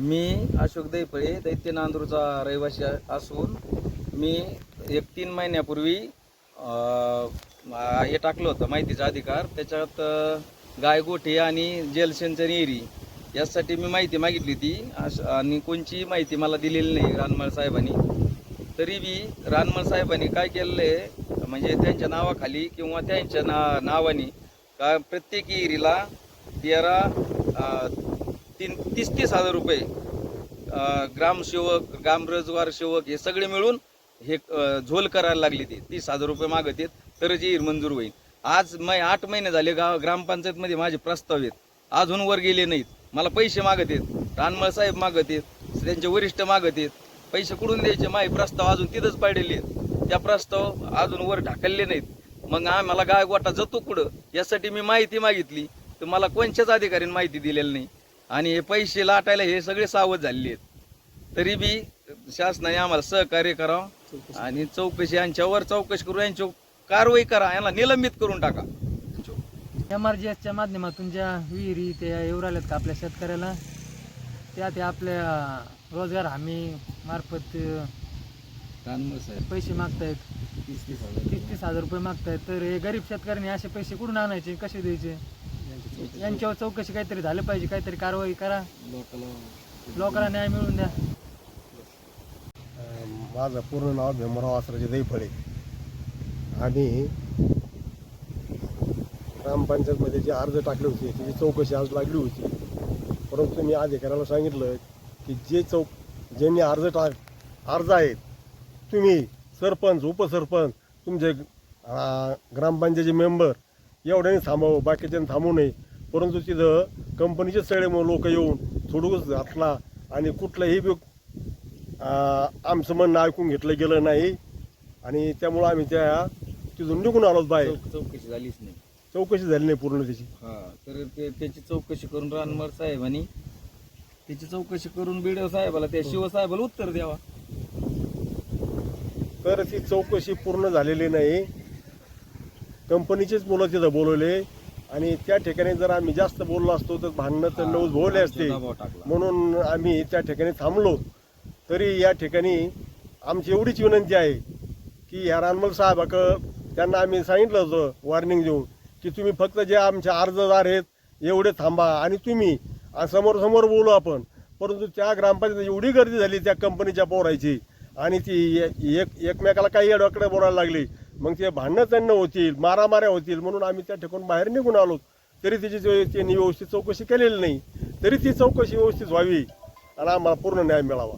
मी अशोक दैपळे दैत्य नांदूरचा रहिवासी असून मी एक तीन महिन्यापूर्वी हे टाकलं होतं माहितीचा अधिकार. त्याच्यात गायगोठे गाय आणि जलसिंचन एरी यासाठी मी माहिती मागितली होती. आणि कोणची माहिती मला दिलेली नाही रानमळ साहेबांनी. तरी बी रानमळ साहेबांनी काय केलेलं आहे म्हणजे त्यांच्या नावाखाली किंवा त्यांच्या ना नावाने का प्रत्येक एरीला तेरा तीन तीस तीस हजार रुपये ग्रामसेवक ग्राम रोजगार सेवक हे सगळे मिळून हे झोल करायला लागले ते. तीस हजार रुपये मागत आहेत तरच येईल मंजूर होईल. आज मै आठ महिने झाले गाव ग्रामपंचायतमध्ये माझे प्रस्ताव आहेत. अजून वर गेले नाहीत. मला पैसे मागत आहेत. रानमळ साहेब मागत आहेत. त्यांचे वरिष्ठ मागत आहेत. पैसे कुठून द्यायचे? माझे प्रस्ताव अजून तिथंच पाडलेले आहेत. त्या प्रस्ताव अजून वर ढाकलले नाहीत. मग आम्हाला गाय गोटा जातो कुठं? यासाठी मी माहिती मागितली. तर मला कोणत्याच अधिकाऱ्यांनी माहिती दिलेली नाही. आणि हे पैसे लाटायला हे सगळे सावध झालेले आहेत. तरी बी शासनाने आम्हाला सहकार्य करावं आणि चौकशी यांच्यावर चौकशी करून यांची कारवाई करा यांना निलंबित करून टाका. एम आर जी एसच्या माध्यमातून ज्या विहिरी त्या येऊ राहिल्यात का आपल्या शेतकऱ्याला त्या ते आपल्या रोजगार हमी मार्फत पैसे मागतायत. तीस तीस हजार रुपये मागतायत. तर हे गरीब शेतकऱ्यांनी असे पैसे कुठून आणायचे? कसे द्यायचे? यांच्यावर चौकशी काहीतरी झालं पाहिजे काहीतरी कारवाई करा. लोकांना न्याय मिळवून द्या. माझं पूर्ण नाव भीमराव आसराजे दैफळे आणि ग्रामपंचायतमध्ये जे अर्ज टाकले होते त्याची चौकशी आज लागली होती. परंतु मी अधिकाऱ्याला सांगितलं की जे चौक ज्यांनी अर्ज टाक अर्ज आहेत तुम्ही सरपंच उपसरपंच तुमचे ग्रामपंचायतचे मेंबर एवढ्याने थांबावं बाकीच्यांनी थांबू नये. परंतु तिथं कंपनीचे सगळे लोक येऊन थोडंच घातला आणि कुठलंही आमचं म्हणणं ऐकून घेतलं गेलं नाही. आणि त्यामुळं आम्ही त्या तिथून निघून आलो बाहेर. चौक- चौकशी झालीच नाही. चौकशी झाली नाही पूर्ण त्याची. हा तर ते त्याची चौकशी करून रानमर साहेबांनी त्याची चौकशी करून बीडीओ साहेबाला त्या शिवसाहेबाला उत्तर द्यावा. तर ती चौकशी पूर्ण झालेली नाही. कंपनीचेच मुलं तिथं बोलवले. आणि त्या ठिकाणी जर आम्ही जास्त बोललो असतो तर भांडणं तर नऊच भोवले असते. म्हणून आम्ही त्या ठिकाणी थांबलो. तरी या ठिकाणी आमची एवढीच विनंती आहे की ह्या रानमल साहेबाक त्यांना आम्ही सांगितलं होतं वॉर्निंग देऊन की तुम्ही फक्त जे आमचे अर्जदार आहेत एवढे थांबा आणि तुम्ही समोर समोर बोलू आपण. परंतु त्या ग्रामपंचायत एवढी गर्दी झाली त्या कंपनीच्या पोरायची. आणि ती एक एकमेकाला काही अडकडे बोलायला लागली. मग ते भांडणं त्यांना होतील मारामाऱ्या होतील म्हणून आम्ही त्या ठिकाण बाहेर निघून आलो. तरी तिची त्यांनी व्यवस्थित चौकशी केलेली नाही. तरी ती चौकशी व्यवस्थित व्हावी. आणि आम्हाला पूर्ण न्याय मिळावा.